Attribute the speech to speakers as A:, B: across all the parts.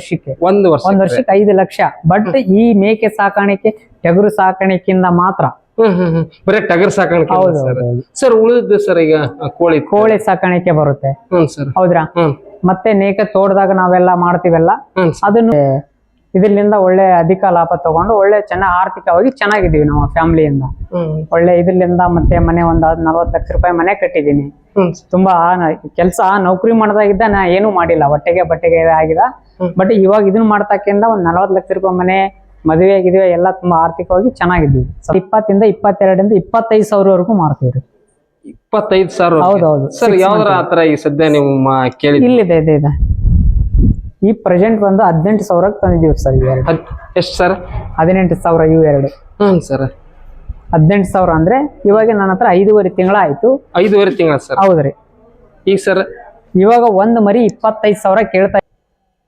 A: ವರ್ಷಕ್ಕೆ.
B: ಒಂದು ವರ್ಷ
A: ಒಂದ್ ವರ್ಷಕ್ಕೆ ಐದು ಲಕ್ಷ. ಬಟ್ ಈ ಮೇಕೆ ಸಾಕಾಣಿಕೆ ಟಗರು ಸಾಕಾಣಿಕೆಯಿಂದ ಮಾತ್ರ.
B: ಬರೀ ಟಗರ್ ಸಾಕಾಣಿಕೆ ಸರ್? ಉಳಿದ ಸರ್ ಈಗ ಕೋಳಿ?
A: ಕೋಳಿ ಸಾಕಾಣಿಕೆ ಬರುತ್ತೆ. ಹೌದ್ರಾ? ಮತ್ತೆ ನೇಕ ತೋಟದಾಗ ನಾವೆಲ್ಲ ಮಾಡ್ತೀವಲ್ಲ? ಅದನ್ನು ಇದರಿಂದ ಒಳ್ಳೆ ಅಧಿಕ ಲಾಭ ತಗೊಂಡು ಒಳ್ಳೆ ಚೆನ್ನಾಗಿ ಆರ್ಥಿಕವಾಗಿ ಚೆನ್ನಾಗಿದ್ದೀವಿ ನಮ್ಮ ಫ್ಯಾಮಿಲಿಯಿಂದ. ಒಳ್ಳೆ ಇದರಿಂದ ಮತ್ತೆ ಮನೆ ಒಂದ್ ನಲ್ವತ್ತು ಲಕ್ಷ ರೂಪಾಯಿ ಮನೆ ಕಟ್ಟಿದ್ದೀನಿ. ತುಂಬಾ ಕೆಲಸ ನೌಕರಿ ಮಾಡ್ದಾಗಿದ್ದ ನಾ ಏನು ಮಾಡಿಲ್ಲ. ಹೊಟ್ಟೆಗೆ ಬಟ್ಟೆಗೆ ಆಗಿದ. ಬಟ್ ಇವಾಗ ಇದನ್ನ ಮಾಡ್ತಕ್ಕಿಂತ ಒಂದ್ ನಲ್ವತ್ತು ಲಕ್ಷ ರೂಪಾಯಿ ಮನೆ ಮದುವೆ ಆಗಿದ್ವಿ. ಎಲ್ಲ ತುಂಬಾ ಆರ್ಥಿಕವಾಗಿ ಚೆನ್ನಾಗಿದ್ವಿ. ಇಪ್ಪತ್ತಿಂದ ಇಪ್ಪತ್ತೆರಡರಿಂದ ಇಪ್ಪತ್ತೈದು ಸಾವಿರವರೆಗೂ ಮಾರ್ತೀವಿ
B: ಇಪ್ಪತ್ತೈದು ಸಾವಿರ.
A: ಹೌದೌದು.
B: ಸರ್ ಯಾವ್ದಾರ ಆತರ ಈ ಸದ್ಯ ನೀವು
A: ಇಲ್ಲಿದೆ ಇದೆ ಇದೆ. ಈ ಪ್ರೆಸೆಂಟ್ ಬಂದು ಹದಿನೆಂಟು ಸಾವಿರಕ್ಕೆ ತಂದಿದ್ದೀವಿ ಸರ್ ಇವು ಎರಡು
B: ಎಷ್ಟು ಸರ್?
A: ಹದಿನೆಂಟು ಸಾವಿರ ಇವು ಎರಡು.
B: ಹ್ಞೂ ಸರ್.
A: ಹದಿನೆಂಟು ಸಾವಿರ ಅಂದ್ರೆ ಇವಾಗ ನನ್ನ ಹತ್ರ ಐದೂವರೆ ತಿಂಗಳ ಆಯ್ತು
B: ಐದೂವರೆ ತಿಂಗಳ ಸರ್.
A: ಹೌದ್ರಿ
B: ಈಗ ಸರ್?
A: ಇವಾಗ ಒಂದ್ ಮರಿ ಇಪ್ಪತ್ತೈದು ಸಾವಿರ ಕೇಳ್ತಾ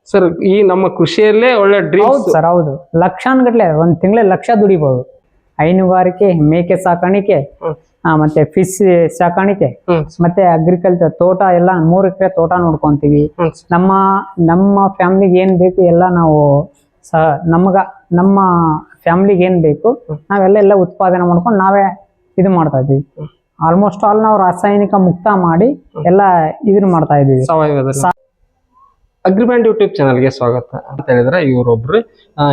B: ಸರ್ ಈ ನಮ್ಮ ಕೃಷಿಯಲ್ಲೇ ಒಳ್ಳೆ
A: ಹೌದು
B: ಡ್ರೀಮ್ಸ್
A: ಸರ್ ಹೌದು. ಲಕ್ಷಾನ್ಗಟ್ಲೆ ಒಂದ್ ತಿಂಗಳ ಲಕ್ಷ ದುಡಿಬಹುದು ಹೈನುಗಾರಿಕೆ ಮೇಕೆ ಸಾಕಾಣಿಕೆ ಮತ್ತೆ ಫಿಶ್ ಸಾಕಾಣಿಕೆ ಮತ್ತೆ ಅಗ್ರಿಕಲ್ಚರ್ ತೋಟ ಎಲ್ಲ ಮೂರು ಎಕರೆ ತೋಟ ನೋಡ್ಕೊಂತೀವಿ. ನಮ್ಮ ನಮ್ಮ ಫ್ಯಾಮಿಲಿಗೆ ಏನ್ ಬೇಕು ಎಲ್ಲ ನಾವು ನಮಗ ನಮ್ಮ ಫ್ಯಾಮಿಲಿಗೆ ಏನ್ ಬೇಕು ನಾವೆಲ್ಲ ಎಲ್ಲ ಉತ್ಪಾದನೆ ಮಾಡ್ಕೊಂಡು ನಾವೇ ಇದು ಮಾಡ್ತಾ ಇದೀವಿ ಆಲ್ಮೋಸ್ಟ್ ಆಲ್ ನಾವು ರಾಸಾಯನಿಕ ಮುಕ್ತ ಮಾಡಿ ಎಲ್ಲ ಇದನ್ನ ಮಾಡ್ತಾ ಇದೀವಿ
B: ಅಗ್ರಿಬ್ಯಾಂಡ್ ಯೂಟ್ಯೂಬ್ ಚಾನಲ್ಗೆ ಸ್ವಾಗತ ಅಂತ ಹೇಳಿದ್ರೆ ಇವರೊಬ್ರು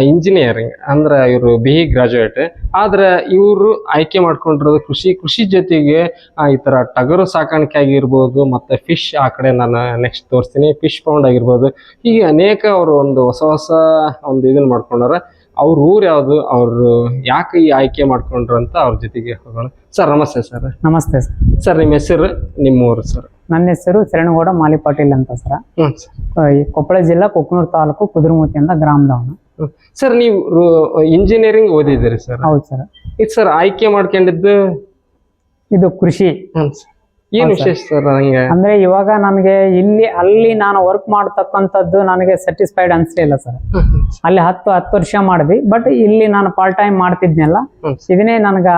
B: ಇಂಜಿನಿಯರಿಂಗ್ ಅಂದ್ರೆ ಇವರು ಬಿ ಇ ಗ್ರಾಜುಯೇಟ್ ಆದ್ರೆ ಇವರು ಆಯ್ಕೆ ಮಾಡ್ಕೊಂಡಿರೋದು ಕೃಷಿ ಕೃಷಿ ಜೊತೆಗೆ ಈ ತರ ಟಗರು ಸಾಕಾಣಿಕೆ ಆಗಿರ್ಬೋದು, ಮತ್ತೆ ಫಿಶ್ ಆ ಕಡೆ ನಾನು ನೆಕ್ಸ್ಟ್ ತೋರಿಸ್ತೀನಿ ಫಿಶ್ ಪೌಂಡ್ ಆಗಿರ್ಬೋದು. ಹೀಗೆ ಅನೇಕ ಅವರು ಒಂದು ಹೊಸ ಹೊಸ ಒಂದು ಇದನ್ನ ಮಾಡ್ಕೊಂಡಾರ ಅವ್ರ ಊರು ಯಾವ್ದು? ಅವರು ಯಾಕೆ ಈ ಆಯ್ಕೆ ಮಾಡ್ಕೊಂಡ್ರು ಅಂತ ಅವ್ರ ಜೊತೆಗೆ ಹೋಗೋಣ. ಸರ್ ನಮಸ್ತೆ ಸರ್.
A: ನಮಸ್ತೆ ಸರ್.
B: ಸರ್ ನಿಮ್ಮ ಹೆಸರು? ನಿಮ್ಮ ಊರು ಸರ್.
A: ನನ್ನ ಹೆಸರು ಶರಣಗೌಡ ಮಾಲಿ ಪಾಟೀಲ್ ಅಂತ ಸರ್. ಈ ಕೊಪ್ಪಳ ಜಿಲ್ಲಾ ಕೊಕ್ಕನೂರು ತಾಲೂಕು ಕುದುರಮೂತಿ ಅಂತ ಗ್ರಾಮದವನು.
B: ಸರ್ ನೀವು ಇಂಜಿನಿಯರಿಂಗ್ ಓದಿದ್ದೀರಿ ಸರ್.
A: ಹೌದು ಸರ್.
B: ಇದು ಸರ್ ಆಯ್ಕೆ ಮಾಡ್ಕೊಂಡಿದ್ದು?
A: ಇದು ಕೃಷಿ.
B: ಹ್ಞೂ ಸರ್. ಏನ್ ವಿಶೇಷ ಸರ್ ನನಗೆ?
A: ಅಂದ್ರೆ ಇವಾಗ ನನಗೆ ಇಲ್ಲಿ ಅಲ್ಲಿ ನಾನು ವರ್ಕ್ ಮಾಡ್ತಕ್ಕಂಥದ್ದು ನನಗೆ ಸ್ಯಾಟಿಸ್ಫೈಡ್ ಅನ್ಸಲಿಲ್ಲ ಸರ್. ಅಲ್ಲಿ ಹತ್ತು ಹತ್ತು ವರ್ಷ ಮಾಡಿದ್ವಿ. ಬಟ್ ಇಲ್ಲಿ ನಾನು ಪಾರ್ಟ್ ಟೈಮ್ ಮಾಡ್ತಿದ್ನಲ್ಲ ಇದನ್ನೇ ನನಗೆ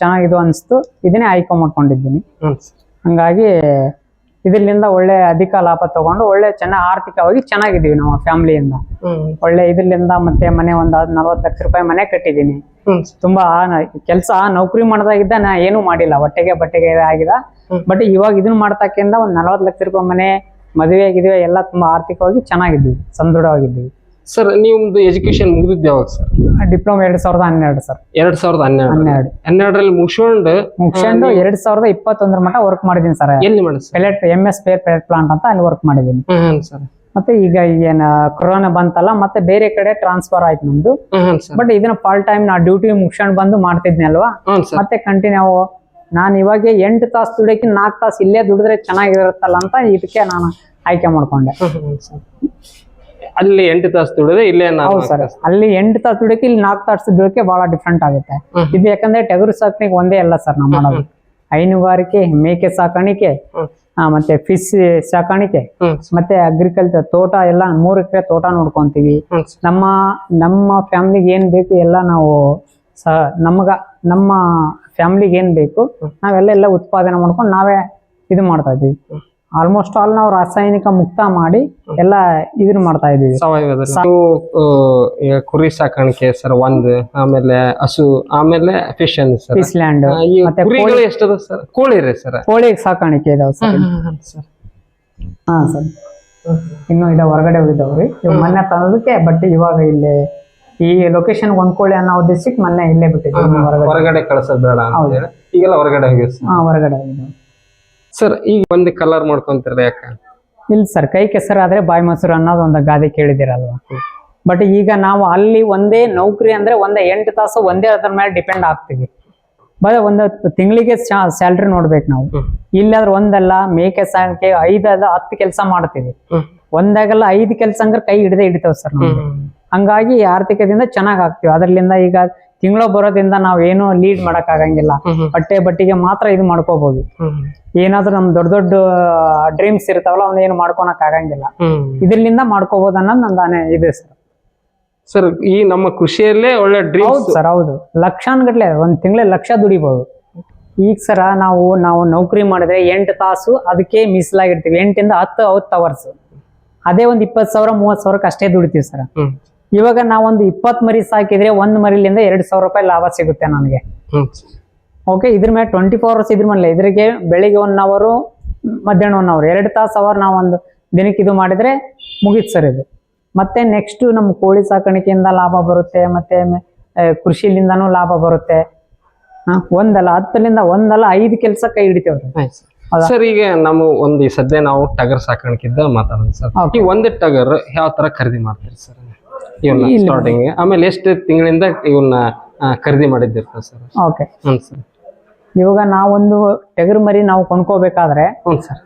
A: ಚೆನ್ನಾಗಿದು ಅನ್ಸ್ತು. ಇದನ್ನೇ ಆಯ್ಕೆ ಮಾಡ್ಕೊಂಡಿದ್ದೀನಿ ಹಂಗಾಗಿ ಇದರಿಂದ ಒಳ್ಳೆ ಅಧಿಕ ಲಾಭ ತಗೊಂಡು ಒಳ್ಳೆ ಚೆನ್ನಾಗಿ ಆರ್ಥಿಕವಾಗಿ ಚೆನ್ನಾಗಿದ್ದೀವಿ ನಾವು ಫ್ಯಾಮಿಲಿಯಿಂದ. ಒಳ್ಳೆ ಇದರಿಂದ ಮತ್ತೆ ಮನೆ ಒಂದು ನಲ್ವತ್ತು ಲಕ್ಷ ರೂಪಾಯಿ ಮನೆ ಕಟ್ಟಿದ್ದೀನಿ. ತುಂಬಾ ಕೆಲಸ ನೌಕರಿ ಮಾಡ್ದಾಗಿದ್ದ ನಾ ಏನು ಮಾಡಿಲ್ಲ ಹೊಟ್ಟೆಗೆ ಬಟ್ಟೆಗೆ ಆಗಿದ. ಬಟ್ ಇವಾಗ ಇದನ್ನ ಮಾಡ್ತಕ್ಕಿಂತ ಒಂದ್ ನಲ್ವತ್ತು ಲಕ್ಷ ರೂಪಾಯಿ ಮನೆ ಮದುವೆ ಆಗಿದ್ವಿ ಎಲ್ಲ ತುಂಬಾ ಆರ್ಥಿಕವಾಗಿ ಚೆನ್ನಾಗಿದ್ದೀವಿ ಸದೃಢವಾಗಿದ್ದೀವಿ
B: ಸರ್ ನಿಮ್ದು ಎಜುಕೇಶನ್ ಮುಗಿದಿದ್ದು ಯಾವಾಗ ಸರ್?
A: ಡಿಪ್ಲೊಮಾ ಎರಡ್ ಸಾವಿರದ ಹನ್ನೆರಡು ಸರ್.
B: ಎರಡ್ ಸಾವಿರದ ಹನ್ನೆರಡು.
A: ಹನ್ನೆರಡು.
B: ಹನ್ನೆರಡರಲ್ಲಿ ಮುಗಿಸ್ಕೊಂಡು
A: ಮುಗಿಸ್ಕೊಂಡು ಎರಡ್ ಸಾವಿರದ ಇಪ್ಪತ್ತೊಂದರ ಮಟ್ಟ ವರ್ಕ್ ಮಾಡಿದ್ದೀನಿ ಸರ್.
B: ಎಲ್ಲಿ ಮಾಡಿ
A: pellet M S pair pellet plant ಅಂತ ಅಲ್ಲಿ ವರ್ಕ್ ಮಾಡಿದ್ದೀನಿ.
B: ಸರ್.
A: ಮತ್ತೆ ಈಗ ಏನ ಕೊರೋನಾ ಬಂತಲ್ಲ ಮತ್ತೆ ಬೇರೆ ಕಡೆ ಟ್ರಾನ್ಸ್ಫರ್ ಆಯ್ತು ನಮ್ದು. ಬಟ್ ಇದನ್ನ ಪಾರ್ಟ್ ಟೈಮ್ ನಾ ಡ್ಯೂಟಿ ಮುಗಿಸ್ಕೊಂಡು ಬಂದು ಮಾಡ್ತಿದ್ನಿ ಅಲ್ವಾ? ಮತ್ತೆ ಕಂಟಿನ್ಯೂ ನಾನು ಇವಾಗ ಎಂಟು ತಾಸು ದುಡಿಯಕ್ಕೆ ನಾಲ್ಕು ತಾಸು ಇಲ್ಲೇ ದುಡಿದ್ರೆ ಚೆನ್ನಾಗಿರುತ್ತಲ್ಲ ಅಂತ ಇದಕ್ಕೆ ನಾನು ಆಯ್ಕೆ ಮಾಡ್ಕೊಂಡೆ.
B: ಅಲ್ಲಿ ಎಂಟು ತಾಸು ದುಡಿದ್ರೆ ಇಲ್ಲೇ ನಾವು
A: ಹೌದು ಸರ್. ಅಲ್ಲಿ ಎಂಟು ತಾಸು ದುಡಿಯಕ್ಕೆ ಇಲ್ಲಿ ನಾಲ್ಕು ತಾಸು ದುಡಿಯಕ್ಕೆ ಬಹಳ ಡಿಫ್ರೆಂಟ್ ಆಗುತ್ತೆ. ಇದು ಯಾಕಂದ್ರೆ ಟಗರು ಸಾಕಾಣಿಕೆ ಒಂದೇ ಅಲ್ಲ ಸರ್ ನಾವು ಮಾಡೋದು. ಹೈನುಗಾರಿಕೆ ಮೇಕೆ ಸಾಕಾಣಿಕೆ ಮತ್ತೆ ಫಿಶ್ ಸಾಕಾಣಿಕೆ ಮತ್ತೆ ಅಗ್ರಿಕಲ್ಚರ್ ತೋಟ ಎಲ್ಲ ಮೂರು ಎಕರೆ ತೋಟ ನೋಡ್ಕೊಂತೀವಿ. ನಮ್ಮ ನಮ್ಮ ಫ್ಯಾಮಿಲಿಗೆ ಏನ್ ಬೇಕು ಎಲ್ಲ ನಾವು ನಮಗ ನಮ್ಮ ಫ್ಯಾಮಿಲಿಗೆ ಏನ್ ಬೇಕು ನಾವೆಲ್ಲ ಎಲ್ಲ ಉತ್ಪಾದನೆ ಮಾಡ್ಕೊಂಡು ನಾವೇ ಇದು ಮಾಡ್ತಾ ಇದೀವಿ ಆಲ್ಮೋಸ್ಟ್ ಆಲ್ ನಾವು ರಾಸಾಯನಿಕ ಮುಕ್ತ ಮಾಡಿ ಎಲ್ಲ ಇದನ್ನ ಮಾಡ್ತಾ ಇದೀವಿ
B: ಸಾವಯವದಲ್ಲಿ. ಕುರಿ ಸಾಕಾಣಿಕೆ ಸರ್ ಒಂದು ಆಮೇಲೆ ಹಸು ಆಮೇಲೆ ಫಿಶ್ ಅಂದ್ ಸರ್.
A: ಫಿಶ್ ಲ್ಯಾಂಡ್ ಮತ್ತೆ
B: ಕುರಿಗಳು ಎಷ್ಟದ ಸರ್? ಕೋಳಿ ರೀ ಸರ್.
A: ಕೋಳಿ ಸಾಕಾಣಿಕೆ ಇದಾವ ಸರ್. ಹಾ ಸರ್. ಇನ್ನು ಇದ ಹೊರಗಡೆ ಹೋಗಿದ್ದಾವ್ರಿ ಮೊನ್ನೆ ತಂದದಕ್ಕೆ ಬಟ್ ಇವಾಗ ಇಲ್ಲಿ ಈ ಲೊಕೇಶನ್ ಹೊಂದ್ಕೊಳ್ಳಿ ಅನ್ನೋ ಉದ್ದೇಶಕ್ಕೆ ಮೊನ್ನೆ ಇಲ್ಲೇ ಬಿಟ್ಟಿದ್ವಿ ಹೊರಗಡೆ.
B: ಕಳ್ಸೋದ್ ಬೇಡ ಈಗೆಲ್ಲ ಹೊರಗಡೆ ಹೋಗಿ
A: ಹಾ ಹೊರಗಡೆ ಹೋಗಿದ್ದಾವೆ
B: ಸರ್ ಈಗ ಒಂದು ಕಲರ್ ಮಾಡ್ಕೊಂತಿರಲ್ಲ ಯಾಕ?
A: ಇಲ್ಲ ಸರ್ ಕೈ ಕೆಸರಾದ್ರೆ ಬಾಯಿ ಮೊಸರು ಅನ್ನೋದು ಒಂದು ಗಾದೆ ಕೇಳಿದಿರಲ್ವಾ ಬಟ್ ಈಗ ನಾವು ಅಲ್ಲಿ ಒಂದೇ ನೌಕರಿ ಅಂದ್ರೆ ಒಂದೇ ಎಂಟು ತಾಸು ಒಂದೇ ಅದ್ರ ಮೇಲೆ ಡಿಪೆಂಡ್ ಆಗ್ತೀವಿ. ಬರೀ ಒಂದು ತಿಂಗಳಿಗೆ ಸ್ಯಾಲ್ರಿ ನೋಡ್ಬೇಕು ನಾವು. ಇಲ್ಲಾದ್ರೆ ಒಂದಲ್ಲ ಮೇಕೆ ಸಂಖ್ಯೆ ಐದ ಹತ್ತು ಕೆಲಸ ಮಾಡ್ತೀವಿ. ಒಂದಾಗಲ್ಲ ಐದು ಕೆಲಸ ಅಂದ್ರೆ ಕೈ ಹಿಡದೆ ಹಿಡಿತಾವ್ ಸರ್ ನಾವು. ಹಂಗಾಗಿ ಆರ್ಥಿಕದಿಂದ ಚೆನ್ನಾಗ್ ಆಗ್ತೀವಿ. ಅದ್ರಲ್ಲಿಂದ ಈಗ ತಿಂಗಳು ಬರೋದ್ರಿಂದ ನಾವ್ ಏನು ಲೀಡ್ ಮಾಡಕ್ ಆಗಂಗಿಲ್ಲ ಬಟ್ಟೆ ಬಟ್ಟಿಗೆ ಮಾತ್ರ ಇದು ಮಾಡ್ಕೋಬಹುದು ಏನಾದ್ರೂ ನಮ್ ದೊಡ್ಡ ದೊಡ್ಡ ಡ್ರೀಮ್ಸ್ ಇರ್ತಾವಲ್ಲ ಅವ್ನ ಏನು ಮಾಡ್ಕೊಳಕ್ ಆಗಂಗಿಲ್ಲ ಇದರಿಂದ ಮಾಡ್ಕೋಬಹುದು ಅನ್ನೋದು ನಂದಾನೆ ಇದೆ ಸರ್.
B: ಸರ್ ಈ ನಮ್ಮ ಕೃಷಿಯಲ್ಲೇ ಒಳ್ಳೆ ಡ್ರೀಮ್ಸ್
A: ಹೌದು ಸರ್ ಹೌದು. ಲಕ್ಷಾನ್ಗಟ್ಲೆ ಒಂದ್ ತಿಂಗಳೇ ಲಕ್ಷ ದುಡಿಬಹುದು ಈಗ ಸರ ನಾವು ನಾವು ನೌಕರಿ ಮಾಡಿದ್ರೆ ಎಂಟು ತಾಸು ಅದಕ್ಕೆ ಮೀಸಲಾಗಿರ್ತೀವಿ. ಎಂಟಿಂದ ಹತ್ತು ಹತ್ತು ಅವರ್ಸ್ ಅದೇ ಒಂದ್ ಇಪ್ಪತ್ತು ಸಾವಿರ ಮೂವತ್ತು ಸಾವಿರಕ್ಕೆ ಅಷ್ಟೇ ದುಡಿತೀವಿ ಸರ್. ಇವಾಗ ನಾವೊಂದು ಇಪ್ಪತ್ತು ಮರಿ ಸಾಕಿದ್ರೆ ಒಂದ್ ಮರಿಲಿಂದ ಎರಡು ಸಾವಿರ ರೂಪಾಯಿ ಲಾಭ ಸಿಗುತ್ತೆ ನನಗೆ. ಓಕೆ ಇದ್ರ ಮೇಲೆ ಟ್ವೆಂಟಿ ಫೋರ್ ಅವರ್ಸ್ ಇದ್ರ ಮೇಲೆ ಇದ್ರಿಗೆ ಬೆಳಿಗ್ಗೆ ಒನ್ ಅವರು ಮಧ್ಯಾಹ್ನ ಒನ್ ಅವರ್ ಎರಡು ತಾಸು ಅವರ್ ನಾವು ಒಂದು ದಿನಕ್ಕೆ ಇದು ಮಾಡಿದ್ರೆ ಮುಗೀತು ಸರ್ ಇದು. ಮತ್ತೆ ನೆಕ್ಸ್ಟ್ ನಮ್ಮ ಕೋಳಿ ಸಾಕಾಣಿಕೆಯಿಂದ ಲಾಭ ಬರುತ್ತೆ ಮತ್ತೆ ಕೃಷಿಲಿಂದನೂ ಲಾಭ ಬರುತ್ತೆ. ಒಂದಲ್ಲ ಹತ್ತರಿಂದ ಒಂದಲ್ಲ ಐದು ಕೆಲಸ ಕೈ ಹಿಡಿತೇವ್ರಿ
B: ಸರ್ ಈಗ ನಮ್ಮ ಒಂದು ಸದ್ಯ ನಾವು ಟಗರ್ ಸಾಕಾಣಿಕೆಯಿಂದ ಮಾತಾಡೋಣ ಸರ್
A: ಓಕೆ
B: ಈ ಒಂದೇ ಟಗರ್ ಯಾವ ತರ ಖರೀದಿ ಮಾಡ್ತೀರಿ ಸರ್ ಇವನ್ನ ಸ್ಟಾರ್ಟಿಂಗ್ ಆಮೇಲೆ ಎಷ್ಟು ತಿಂಗಳಿಂದ ಇವನ್ನ ಖರೀದಿ ಮಾಡಿದ್ದಿರ್ತದೆ ಸರ್?
A: ಓಕೆ
B: ಹ್ಞೂ ಸರ್.
A: ಇವಾಗ ನಾವೊಂದು ಟಗರು ಮರಿ ನಾವು ಕೊಂಡ್ಕೋಬೇಕಾದ್ರೆ
B: ಹ್ಞೂ ಸರ್.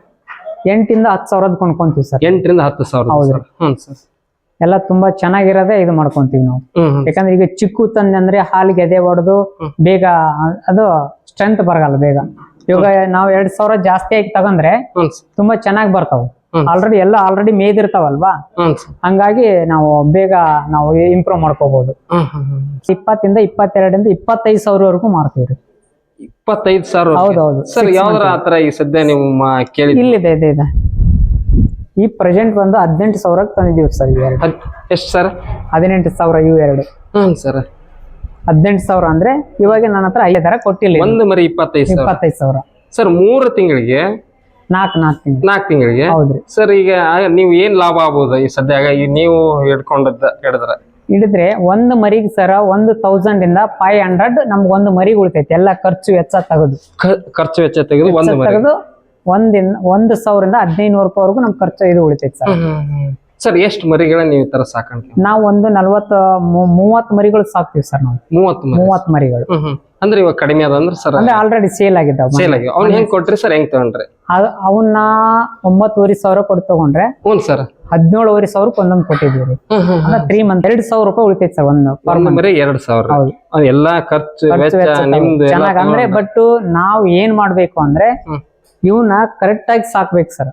A: ಎಂಟಿಂದ ಹತ್ತು ಸಾವಿರದ ಕೊಂಡ್ಕೊಂತೀವಿ ಸರ್.
B: ಎಂಟರಿಂದ ಹತ್ತು ಸಾವಿರ ಹೌದು. ಹ್ಞೂ ಸರ್.
A: ಎಲ್ಲ ತುಂಬಾ ಚೆನ್ನಾಗಿರೋದೇ ಇದು ಮಾಡ್ಕೊಂತೀವಿ ನಾವು. ಯಾಕಂದ್ರೆ ಈಗ ಚಿಕ್ಕು ತಂದೆ ಅಂದ್ರೆ ಹಾಲಿಗೆ ಎದೆ ಹೊಡೆದು ಬೇಗ ಅದು ಸ್ಟ್ರೆಂತ್ ಬರಗಲ್ಲ ಬೇಗ. ಇವಾಗ ನಾವು ಎರಡ್ ಸಾವಿರ ಜಾಸ್ತಿ ಆಗಿ
B: ತಗೊಂಡ್ರೆ
A: ತುಂಬಾ ಚೆನ್ನಾಗಿ ಬರ್ತಾವ. ಆಲ್ರೆಡಿ ಎಲ್ಲ ಆಲ್ರೆಡಿ
B: ಮೇಯ್ದಿರ್ತಾವಲ್ವಾ
A: ಹಂಗಾಗಿ ನಾವು ಬೇಗ ನಾವು ಇಂಪ್ರೂವ್ ಮಾಡ್ಕೋಬಹುದು ಇಪ್ಪತ್ತಿಂದ ಇಪ್ಪತ್ತೆರಡರಿಂದ ಇಪ್ಪತ್ತೈದು ಸಾವಿರವರೆಗೂ ಮಾರ್ತೀವಿ
B: ಇಪ್ಪತ್ತೈದು ಸಾವಿರ
A: ಹೌದೌದು.
B: ಸರ್ ಯಾವ್ದಾರ ಆತರ ಈ ಸದ್ಯ ನೀವು
A: ಇಲ್ಲಿದೆ ಇದೆ ಇದೆ. ಈ ಪ್ರೆಸೆಂಟ್ ಬಂದು ಹದಿನೆಂಟು ಸಾವಿರಕ್ಕೆ ತಂದಿದ್ದೀವಿ ಸರ್ ಇವು ಎರಡು
B: ಎಷ್ಟು ಸರ್?
A: ಹದಿನೆಂಟು ಸಾವಿರ ಇವು ಎರಡು.
B: ಸರ್.
A: ಹದಿನೆಂಟು ಸಾವಿರ ಅಂದ್ರೆ ಇವಾಗ ನನ್ನ ಹತ್ರ ಐದು ತರ ಕೊಟ್ಟಿಲ್ಲ
B: ಒಂದು ಮರಿ ಇಪ್ಪತ್ತೈದು ಸಾವಿರ.
A: ಇಪ್ಪತ್ತೈದು ಸಾವಿರ.
B: ಸರ್ ಮೂರು ತಿಂಗಳಿಗೆ
A: ನಾಲ್ಕು ನಾಲ್ಕು ತಿಂಗಳು.
B: ನಾಲ್ಕು ತಿಂಗಳಿಗೆ?
A: ಹೌದ್ರಿ.
B: ಸರ್ ಈಗ ನೀವು ಏನ್ ಲಾಭ ಆಗ್ಬೋದು ಈ ಸದ್ಯಾಗ? ಈ ನೀವು ಹಿಡ್ಕೊಂಡದ್ದ ಹಿಡಿದ್ರೆ?
A: ಹಿಡಿದ್ರೆ ಒಂದು ಮರಿಗೆ ಸರ ಒಂದು ತೌಸಂಡ್ ಇಂದ ಫೈವ್ ಹಂಡ್ರೆಡ್ ನಮ್ಗೆ ಒಂದು ಮರಿಗೆ ಉಳಿತೈತಿ. ಎಲ್ಲ ಖರ್ಚು ವೆಚ್ಚ ತೆಗೆದು.
B: ಖರ್ಚು ವೆಚ್ಚ ತೆಗೆದು ಒಂದು ಮರಿ
A: ತೆಗೆದು ಒಂದಿಂದ ಒಂದು ಸಾವಿರದಿಂದ ಹದಿನೈದು ನೂರು ರೂಪಾಯಿವರೆಗೂ ನಮ್ ಖರ್ಚು ಇದು ಉಳಿತೈತಿ ಸರ್.
B: ಸರ್ ಎಷ್ಟು ಮರಿಗಳನ್ನ ನೀವು ಈ ತರ ಸಾಕಂತ
A: ನಾವು ಒಂದು ನಲ್ವತ್ತ ಮೂವತ್ತು ಮರಿಗಳು ಸಾಕ್ತಿವಿ ಸರ್ ನಾವು.
B: ಮೂವತ್ತು ಮರಿ.
A: ಮೂವತ್ತು ಮರಿಗಳು.
B: ಹ್ಮ್ ಹ್ಮ್. ಅಂದ್ರೆ ಇವಾಗ ಕಡಿಮೆ ಅದ ಅಂದ್ರೆ ಸರ್
A: ಅಂದ್ರೆ ಆಲ್ರೆಡಿ ಸೇಲ್ ಆಗಿದ್ದಾವ
B: ಸೇಲ್ ಆಗಿ ಅವ್ನ ಹೆಂಗ್ ಕೊಟ್ರಿ ಸರ್ ಹೆಂಗ್ ತಗೊಂಡ್ರಿ?
A: ಅವನ್ನ ಒಂಬತ್ತುವರೆ ಸಾವಿರ ಕೊಟ್ಟು ತಗೊಂಡ್ರೆ
B: ಹ್ಞೂ ಸರ್.
A: ಹದಿನೇಳುವರೆ ಸಾವಿರಕ್ಕೆ ಒಂದೊಂದು ಕೊಟ್ಟಿದ್ದೀವಿ ರೀ
B: ಹ್ಮ್ ಹ್ಮ್
A: ಅಂದ್ರೆ ತ್ರೀ ಮಂತ್ ಎರಡ್ ಸಾವಿರ ರೂಪಾಯಿ ಉಳಿತೈತೆ ಸರ್ ಒಂದು ಎರಡು
B: ಒಂದು ಮರಿ ಎರಡ್ ಸಾವಿರ.
A: ಹೌದು.
B: ಎಲ್ಲಾ ಖರ್ಚು
A: ಖರ್ಚು
B: ವೆಚ್ಚ
A: ವೆಚ್ಚ
B: ನಿಮ್ದು ಎಲ್ಲ
A: ಚೆನ್ನಾಗ್ ಅಂದ್ರೆ ಬಟ್ ನಾವು ಏನ್ ಮಾಡ್ಬೇಕು ಅಂದ್ರೆ
B: ಹ್ಮ್.
A: ಇವನ್ನ ಕರೆಕ್ಟ್ ಆಗಿ ಸಾಕ್ಬೇಕು ಸರ್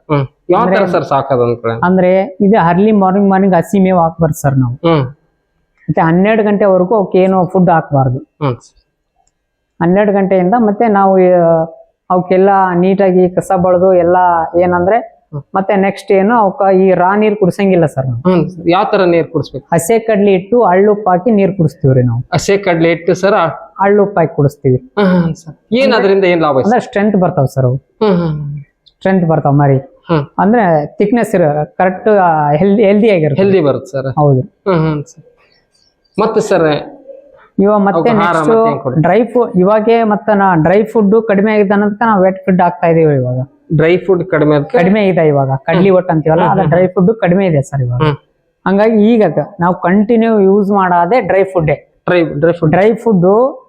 B: ಯಾವ ತರ ಸರ್ ಸಾಕೋದು ಅಂದ್ಕೊಳ್ಳಿ
A: ಅಂದ್ರೆ ಇದು ಅರ್ಲಿ ಮಾರ್ನಿಂಗ್ ಮಾರ್ನಿಂಗ್ ಹಸಿ ಮೇವು ಹಾಕ್ಬಾರ್ದು ಸರ್ ನಾವು. ಮತ್ತೆ ಹನ್ನೆರಡು ಗಂಟೆವರೆಗೂ ಅವಕ್ಕೆ ಏನು ಫುಡ್ ಹಾಕ್ಬಾರ್ದು. ಹನ್ನೆರಡು ಗಂಟೆಯಿಂದ ಮತ್ತೆ ನಾವು ಅವಕ್ಕೆಲ್ಲ ನೀಟಾಗಿ ಕಸ ಬಳ್ದು ಎಲ್ಲ ಏನಂದ್ರೆ ಮತ್ತೆ ನೆಕ್ಸ್ಟ್ ಏನು ಅವಕ್ಕ ಈ ರಾ ನೀರ್ ಕುಡಿಸಂಗಿಲ್ಲ ಸರ್ ನಾವು.
B: ಹ್ಮ್ ಯಾವ ತರ ನೀರ್ ಕುಡಿಸ್ಬೇಕು?
A: ಹಸೆ ಕಡ್ಲಿ ಇಟ್ಟು ಹಳ್ಳುಪ್ಪು ಹಾಕಿ ನೀರ್ ಕುಡಿಸ್ತೀವ್ರಿ ನಾವು.
B: ಹಸೆ ಕಡ್ಲಿ ಇಟ್ಟು ಸರ್?
A: ಹಳ್ಳುಪ್ಪು ಹಾಕಿ ಕುಡಿಸ್ತೀವಿ.
B: ಏನಾದ್ರಿಂದ ಅದರಿಂದ ಏನ್ ಲಾಭ
A: ಅಂದ್ರೆ ಸ್ಟ್ರೆಂತ್ ಬರ್ತಾವ ಸರ್ ಅವು. ಸ್ಟ್ರೆಂತ್ ಬರ್ತಾವ ಮರಿ. ಅಂದ್ರೆ ಥಿಕ್ನೆಸ್ ಇರೋ ಕರೆಕ್ಟ್ ಹೆಲ್ದಿ ಹೆಲ್ದಿ ಆಗಿರುತ್ತೆ.
B: ಹೆಲ್ದಿ ಬರುತ್ತೆ ಸರ್.
A: ಹೌದು.
B: ಮತ್ತೆ ಸರ್
A: ಇವಾಗ ಮತ್ತೆ ನೆಕ್ಸ್ಟ್? ಡ್ರೈ ಫುಡ್ ಇವಾಗೆ ಮತ್ತೆ ನಾ ಡ್ರೈ ಫುಡ್ ಕಡಿಮೆ ಆಗಿದೆ ಅನ್ನೋದಕ್ಕೆ ನಾವು ವೆಟ್ ಫುಡ್ ಹಾಕ್ತಾ ಇದೀವಿ ಇವಾಗ.
B: ಡ್ರೈ ಫುಡ್ ಕಡಿಮೆ
A: ಕಡಿಮೆ ಇದೆ ಇವಾಗ. ಕಡ್ಲಿ ಒಟ್ಟು ಅಂತೀವಲ್ಲ ಅದು ಡ್ರೈ ಫುಡ್ ಕಡಿಮೆ ಇದೆ ಸರ್ ಇವಾಗ. ಹಂಗಾಗಿ ಈಗ ನಾವು ಕಂಟಿನ್ಯೂ ಯೂಸ್ ಮಾಡೋದೇ dry food
B: dry dry food
A: dry food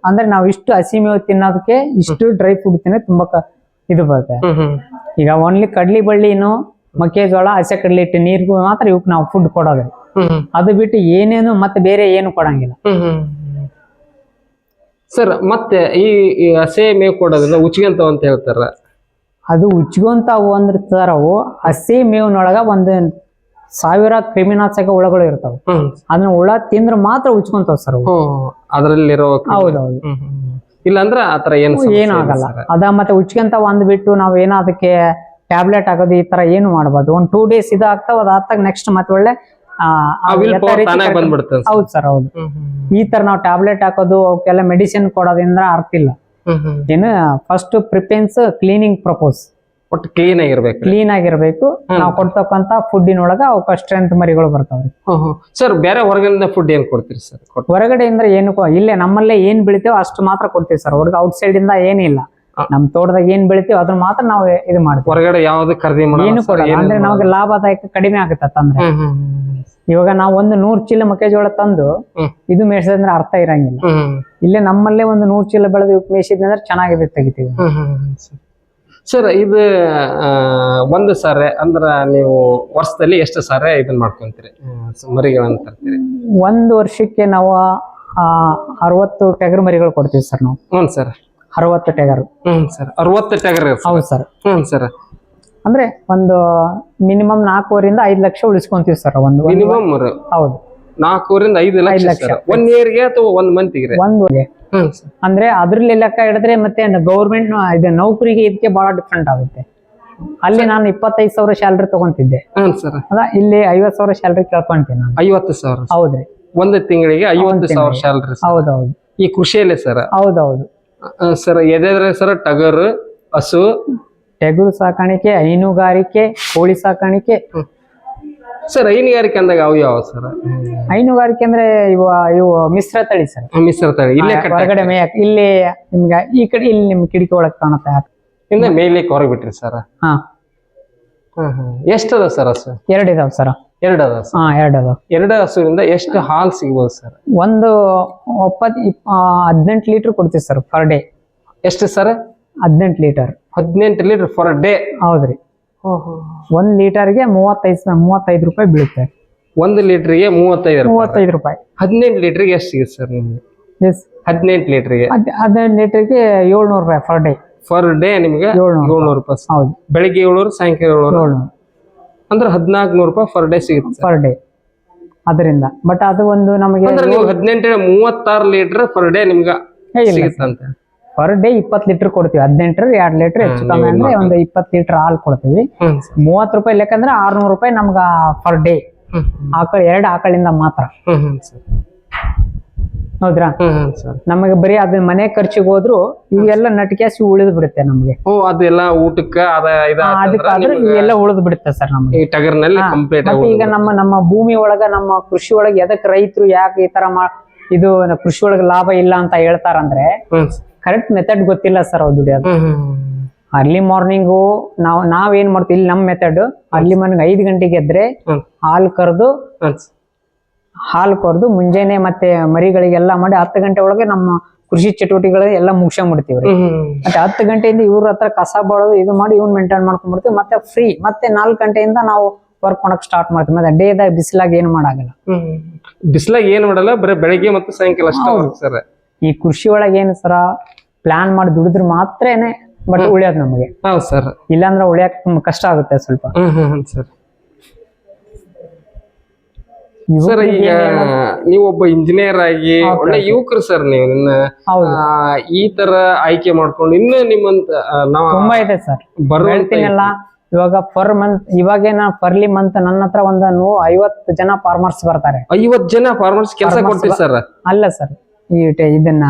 A: ಅಂದ್ರೆ ನಾವು ಇಷ್ಟು ಹಸಿ ಮೇವು ತಿನ್ನೋದಕ್ಕೆ ಇಷ್ಟು ಡ್ರೈ ಫುಡ್ ತಿನ್ನೋ ತುಂಬಾ ಇದು ಬರುತ್ತೆ. ಈಗ ಓನ್ಲಿ ಕಡ್ಲಿ ಬಳ್ಳಿನು ಮೆಕ್ಕೆಜೋಳ ಹಸೆ ಕಡ್ಲಿ ಇಟ್ಟು ನೀರ್ಗೂ ಮಾತ್ರ ಇವಕ್ಕೆ ನಾವು ಫುಡ್ ಕೊಡೋದು. ಅದು ಬಿಟ್ಟು ಏನೇನು ಮತ್ತೆ ಬೇರೆ ಏನು ಕೊಡಂಗಿಲ್ಲ.
B: ಸರ್ ಮತ್ತೆ ಈ ಹಸಿ ಮೇವು ಕೊಡೋದ್ರಿಂದ ಉಚ್ಕೊಂತಾವ ಅಂತ ಹೇಳ್ತಾರ
A: ಅದು ಉಚ್ಕೊಂತಾವು ಅಂದ್ರೆ ಅವು ಹಸಿ ಮೇವಿನೊಳಗ ಒಂದು ಸಾವಿರ ಕ್ರಿಮಿನಾಶಕ ಹುಳಗಳು ಇರ್ತಾವ. ಅದನ್ನ ಹುಳ ತಿಂದ್ರೆ ಮಾತ್ರ ಉಚ್ಕೊಂತಾವ್ ಸರ್
B: ಅದರಲ್ಲಿರೋ
A: ಹೌದೌದು.
B: ಇಲ್ಲಾಂದ್ರೆ ಆತರ ಏನು
A: ಏನು ಆಗಲ್ಲ. ಅದ ಮತ್ತೆ ಒಂದ್ ಬಿಟ್ಟು ನಾವ್ ಏನೋ ಅದಕ್ಕೆ ಟ್ಯಾಬ್ಲೆಟ್ ಹಾಕೋದು ಈ ತರ ಏನು ಮಾಡಬಾರ್ದು. ಒಂದ್ ಟೂ ಡೇಸ್ ಇದು ಆಗ್ತಾವ ಅದಾದಾಗ ನೆಕ್ಸ್ಟ್ ಮತ್ತೆ ಒಳ್ಳೆ. ಹೌದು ಸರ್ ಹೌದು. ಈ ತರ ನಾವು ಟ್ಯಾಬ್ಲೆಟ್ ಹಾಕೋದು ಅವಕ್ಕೆಲ್ಲ ಮೆಡಿಸಿನ್ ಕೊಡೋದ್ರಿಂದ ಅರ್ಥ ಇಲ್ಲ. ಏನು ಫಸ್ಟ್ ಪ್ರಿಪೇನ್ಸ್ ಕ್ಲೀನಿಂಗ್ ಪ್ರಪೋಸ್
B: ಒಟ್ಟು ಕ್ಲೀನ್ ಆಗಿರ್ಬೇಕು.
A: ಕ್ಲೀನ್ ಆಗಿರ್ಬೇಕು. ನಾವು ಕೊಡ್ತಕ್ಕಂತ ಫುಡ್ಡಿನೊಳಗ ಅವಕ್ಕ ಸ್ಟ್ರೆಂತ್ ಮರಿಗಳು ಬರ್ತಾವ್ರಿ.
B: ಸರ್ ಬೇರೆ ಹೊರಗಿನಿಂದ ಫುಡ್ ಏನ್ ಕೊಡ್ತೀರಿ ಸರ್ ಹೊರಗಡೆ
A: ಹೊರಗಡೆಯಿಂದ ಏನು ಇಲ್ಲೇ ನಮ್ಮಲ್ಲೇ ಏನ್ ಬೆಳಿತೇವೋ ಅಷ್ಟು ಮಾತ್ರ ಕೊಡ್ತೀವಿ ಸರ್ ಹೊರಗೆ ಔಟ್ ಸೈಡ್ ಇಂದ ಏನಿಲ್ಲ. ನಮ್ ತೋಟದಾಗ ಏನ್ ಬೆಳಿತೀವಿ ಅದನ್ನ ಮಾತ್ರ ನಾವು ಇದು ಮಾಡ್ತೀವಿ.
B: ಹೊರಗಡೆ ಯಾವ್ದು ಖರೀದಿ ಮಾಡಿ
A: ಏನು ಕೊಡಲ್ಲ. ಅಂದ್ರೆ. ನಮಗೆ ಲಾಭದಾಯಕ ಕಡಿಮೆ ಆಗುತ್ತೆ
B: ಅಂದ್ರೆ
A: ಇವಾಗ ನಾವು ಒಂದು ನೂರ್ ಚೀಲ ಮೆಕ್ಕೆಜೋಳ ತಂದು ಇದು ಮೇಯಿಸಿದ್ರೆ ಅರ್ಥ ಇರಂಗಿಲ್ಲ. ಇಲ್ಲೇ ನಮ್ಮಲ್ಲೇ ಒಂದು ನೂರ್ ಚೀಲ ಬೆಳೆದು ಅಂದ್ರೆ ಚೆನ್ನಾಗಿದೆ ತೆಗಿತೀವಿ.
B: ಸರ್. ಇದು ಒಂದು ಸಾರೆ ಅಂದ್ರ ನೀವು ವರ್ಷದಲ್ಲಿ ಎಷ್ಟು ಸಾರೆ ಇದನ್ನ ಮಾಡ್ಕೊಂತೀರಿ? ಮರಿಗಳನ್ನು ತರ್ತೀರಿ.
A: ಒಂದು ವರ್ಷಕ್ಕೆ ನಾವು ಅರವತ್ತು ಟೆಗರ್ ಮರಿಗಳು ಕೊಡ್ತೀವಿ ಸರ್ ನಾವು.
B: ಹ್ಞೂ ಸರ್.
A: ಅರವತ್ತು ಟೆಗರ್.
B: ಹ್ಞೂ ಸರ್. ಅರವತ್ತು ಟೆಗರ್
A: ಹೌದು ಸರ್.
B: ಹ್ಞೂ ಸರ್.
A: ಅಂದ್ರೆ ಒಂದು ಮಿನಿಮಮ್ ನಾಲ್ಕೂವರಿಂದ ಐದು ಲಕ್ಷ ಉಳಿಸ್ಕೊಂತೀವಿ ಸರ್ ಒಂದು ಒಂದು-
B: ಮಿನಿಮಮ್
A: ಹೌದು.
B: ನಾಲ್ಕೂರಿಂದ ಐದು ಲಕ್ಷ
A: ಲಕ್ಷ.
B: ಸರ್ ಒನ್ ಇಯರ್ಗೆ ಅಥವಾ ಒಂದ್ ಮಂತಿಗೆ
A: ಒಂದು
B: ಹ್ಮ್
A: ಅಂದ್ರೆ ಅದ್ರಲ್ಲಿ ಲೆಕ್ಕ ಹಿಡಿದ್ರೆ ಮತ್ತೆ ಗೌರ್ಮೆಂಟ್ ಇದು ನೌಕರಿಗೆ ಇದಕ್ಕೆ ಬಹಳ ಡಿಫ್ರೆಂಟ್ ಆಗುತ್ತೆ. ಅಲ್ಲಿ ನಾನು ಇಪ್ಪತ್ತೈದು ಸಾವಿರ ಸ್ಯಾಲ್ರಿ ತಗೊಂತಿದ್ದೆ.
B: ಹಾಂ ಸರ್.
A: ಅದ ಇಲ್ಲಿ ಐವತ್ ಸಾವಿರ ಸ್ಯಾಲ್ರಿ ಕೇಳ್ಕೊಂತೀನಿ ನಾನು.
B: ಐವತ್ತು ಸಾವಿರ
A: ಹೌದ್ರಿ
B: ಒಂದು ತಿಂಗಳಿಗೆ ಐವತ್ತು ಸಾವಿರ ಸ್ಯಾಲ್ರಿ ಸರ್.
A: ಹೌದೌದು.
B: ಈ ಕೃಷಿಯಲ್ಲೇ ಸರ್.
A: ಹೌದೌದು.
B: ಸರ್ ಎದೆದ್ರೆ ಸರ್ ಟಗರ್ ಹಸು
A: ಟೆಗುರು ಸಾಕಾಣಿಕೆ ಹೈನುಗಾರಿಕೆ ಕೋಳಿ ಸಾಕಾಣಿಕೆ.
B: ಸರ್ ಹೈನುಗಾರಿಕೆ ಅಂದಾಗ ಅವು ಯಾವ ಸರ್?
A: ಹೈನುಗಾರಿಕೆ ಅಂದ್ರೆ ಇವ ಇವು ಮಿಶ್ರ ತಳಿ ಸರ್.
B: ಮಿಶ್ರ ತಳಿ. ಇಲ್ಲೇ
A: ಹೊರಗಡೆ ಮೇಯಕ್ ಇಲ್ಲಿ ನಿಮ್ಗೆ ಈ ಕಡೆ ಇಲ್ಲಿ ನಿಮ್ ಕಿಟಕಿ ಒಳಗ್ ಕಾಣುತ್ತೆ
B: ಇಲ್ಲ ಮೇಯ್ಲಿಕ್ಕೆ ಹೊರಗೆ ಬಿಟ್ರಿ ಸರ್.
A: ಹಾ.
B: ಎಷ್ಟದ ಸರ್ ಹಸು?
A: ಎರಡು ಇದಾವ್ ಸರ್.
B: ಎರಡು ಅದ
A: ಹಾ ಎರಡ್ ಅದಾವ್.
B: ಎರಡು ಹಸುವಿಂದ ಎಷ್ಟು ಹಾಲು ಸಿಗ್ಬೋದು ಸರ್?
A: ಒಂದು ಒಪ್ಪತ್ ಹದಿನೆಂಟು ಲೀಟರ್ ಕೊಡ್ತೀವಿ ಸರ್ ಪರ್ ಡೇ.
B: ಎಷ್ಟು ಸರ್?
A: ಹದಿನೆಂಟು ಲೀಟರ್.
B: ಹದಿನೆಂಟು ಲೀಟರ್ ಫರ್ ಡೇ
A: ಹೌದ್ರಿ. ಒಂದ್ ಲೀಟರ್ಗೆ ಮೂವತ್ತೈದು ಮೂವತ್ತೈದು ರೂಪಾಯಿ ಬೀಳುತ್ತೆ.
B: ಒಂದು ಲೀಟರ್ಗೆ ಮೂವತ್ತೈದು
A: ಮೂವತ್ತೈದು ರೂಪಾಯಿ.
B: ಹದಿನೆಂಟು ಲೀಟರ್ಗೆ ಎಷ್ಟು ಸಿಗುತ್ತೆ ಸರ್ ನಿಮ್ಗೆ?
A: ಎಸ್.
B: ಹದಿನೆಂಟು ಲೀಟರ್ಗೆ.
A: ಹದಿನೆಂಟು ಲೀಟರ್ಗೆ ಏಳ್ನೂರು ರೂಪಾಯಿ ಫರ್ ಡೇ
B: ಫರ್ ಡೇ ನಿಮಗೆ
A: ಏಳ್ನೂರು
B: ರೂಪಾಯಿ.
A: ಹೌದು.
B: ಬೆಳಿಗ್ಗೆ ಏಳ್ನೂರು ಸಾಯಂಕಾಲ ಏಳ್ನೂರು.
A: ಏಳ್ನೂರು.
B: ಅಂದ್ರೆ ಹದಿನಾಲ್ಕು ನೂರು ರೂಪಾಯಿ ಫರ್ ಡೇ ಸಿಗುತ್ತೆ
A: ಫರ್ ಡೇ ಅದರಿಂದ. ಬಟ್ ಅದು ಒಂದು ನಮಗೆ
B: ಹದಿನೆಂಟು ಮೂವತ್ತಾರು ಲೀಟರ್ ಫರ್ ಡೇ ನಿಮ್ಗೆ ಸಿಗುತ್ತಂತೆ.
A: ಪರ್ ಡೇ ಇಪ್ಪತ್ತು ಲೀಟರ್ ಕೊಡ್ತೀವಿ. ಹದಿನೆಂಟರ ಎರಡ್ ಲೀಟರ್ ಹೆಚ್ಚು ಕಮ್ಮಿ ಅಂದ್ರೆ ಒಂದು ಇಪ್ಪತ್ತು ಲೀಟರ್ ಹಾಲು ಕೊಡ್ತೀವಿ. ಮೂವತ್ತು ರೂಪಾಯಿ ಲೆಕ್ಕಂದ್ರೆ ಆರ್ನೂರು ರೂಪಾಯಿ ನಮ್ಗ ಪರ್ ಡೇ ಆಕಳ ಎರಡು ಆಕಳಿಂದ ಮಾತ್ರ. ಹೌದ್ರಾ? ನಮಗೆ ಬರೀ ಅದ್ ಮನೆ ಖರ್ಚಿಗೆ ಹೋದ್ರು ಇವೆಲ್ಲ ನಟ್ಕ್ಯಾಸಿ ಉಳಿದ್ ಬಿಡುತ್ತೆ ನಮ್ಗೆ.
B: ಅದೆಲ್ಲ ಊಟಕ್ಕ
A: ಅದಕ್ಕಾದ್ರೆ ಇವೆಲ್ಲ ಉಳಿದ್ ಬಿಡುತ್ತೆ ಸರ್ ನಮ್ಗೆ. ಮತ್ತೆ ಈಗ ನಮ್ಮ ನಮ್ಮ ಭೂಮಿ ಒಳಗ ನಮ್ಮ ಕೃಷಿ ಒಳಗ ಎದಕ್ ರೈತರು ಯಾಕೆ ಈ ತರ ಇದು ಕೃಷಿ ಒಳಗ ಲಾಭ ಇಲ್ಲ ಅಂತ ಹೇಳ್ತಾರಂದ್ರೆ ಕರೆಕ್ಟ್ ಮೆಥಡ್ ಗೊತ್ತಿಲ್ಲ ಸರ್ ಅವ್ರು ದುಡಿಯೋದು. ಅರ್ಲಿ ಮಾರ್ನಿಂಗು ನಾವ್ ನಾವೇನ್ ಏನ್ ಮಾಡ್ತೀವಿ ಇಲ್ಲಿ ನಮ್ ಮೆಥಡ್ ಅರ್ಲಿ ಮಾರ್ನಿಂಗ್ ಐದು ಗಂಟೆಗೆ ಎದ್ರೆ ಹಾಲು ಕರೆದು ಹಾಲು ಕರೆದು ಮುಂಜಾನೆ ಮತ್ತೆ ಮರಿಗಳಿಗೆಲ್ಲ ಮಾಡಿ ಹತ್ತು ಗಂಟೆ ಒಳಗೆ ನಮ್ಮ ಕೃಷಿ ಚಟುವಟಿಕೆಗಳು ಎಲ್ಲ ಮುಗಿಸ್ಕೊಂಡ್ಬಿಡ್ತೀವಿ
B: ಹ್ಮ್ ಹ್ಮ್
A: ಮತ್ತೆ ಹತ್ತು ಗಂಟೆಯಿಂದ ಇವ್ರ ಹತ್ರ ಕಸ ಬಳೋದು ಇದು ಮಾಡಿ ಇವ್ನ ಮೇಂಟೈನ್ ಮಾಡ್ಕೊಂಡ್ಬಿಡ್ತೀವಿ ಮತ್ತೆ ಫ್ರೀ ಮತ್ತೆ ನಾಲ್ಕು ಗಂಟೆಯಿಂದ ನಾವು ವರ್ಕ್ ಮಾಡಕ್ ಸ್ಟಾರ್ಟ್ ಮಾಡ್ತೀವಿ. ಮತ್ತೆ ಡೇದಾಗ ಬಿಸಿಲಾಗ ಏನು ಮಾಡಾಗಲ್ಲ.
B: ಬಿಸಿಲಾಗ ಬಿಸ್ಲಾಗ ಏನ್ ಮಾಡಲ್ಲ ಬರೀ ಬೆಳಿಗ್ಗೆ ಮತ್ತು ಸಾಯಂಕಾಲ ಅಷ್ಟೇ ಸರ್
A: ಈ ಕೃಷಿ ಒಳಗೆ ಏನು ಸರ ಪ್ಲಾನ್ ಮಾಡಿ ದುಡಿದ್ರು ಮಾತ್ರನೇ ಬಟ್ ಉಳಿಯೋದು ನಮಗೆ.
B: ಹೌದು ಸರ್
A: ಇಲ್ಲಾಂದ್ರೆ ಉಳಿಯಕ್ ತುಂಬಾ ಕಷ್ಟ ಆಗುತ್ತೆ ಸ್ವಲ್ಪ.
B: ಹ್ಮ್ ಹ್ಮ್ ಹ್ಮ್ ಸರ್ ಸರ್ ಈಗ
A: ನೀವೊಬ್ಬ
B: ನೀವು ಒಬ್ಬ ಇಂಜಿನಿಯರ್ ಆಗಿ ಒಳ್ಳೆ ಯುವಕರು ಸರ್ ನೀವು ನಿನ್ನ.
A: ಹೌದು.
B: ಆ, ಈ ತರ ಆಯ್ಕೆ ಮಾಡ್ಕೊಂಡು ಇನ್ನು ನಿಮ್ಮಂತ ಆ, ನಾವ್
A: ತುಂಬಾ ಇದೆ ಸರ್
B: ಬರುವಂತ
A: ಹೇಳ್ತೀನಲ್ಲ ಇವಾಗ ಪರ್ ಮಂತ್ ಇವಾಗೇನ ಪರ್ಲಿ ಮಂತ್ ನನ್ನ ಹತ್ರ ಒಂದು ನೂ ಐವತ್ತು ಜನ ಫಾರ್ಮರ್ಸ್ ಬರ್ತಾರೆ.
B: ಐವತ್ ಜನ ಫಾರ್ಮರ್ಸ್ ಕೆಲಸ ಕೊಡ್ತೀವಿ ಸರ್
A: ಅಲ್ಲ ಸರ್ ಈ ಟ- ಇದನ್ನ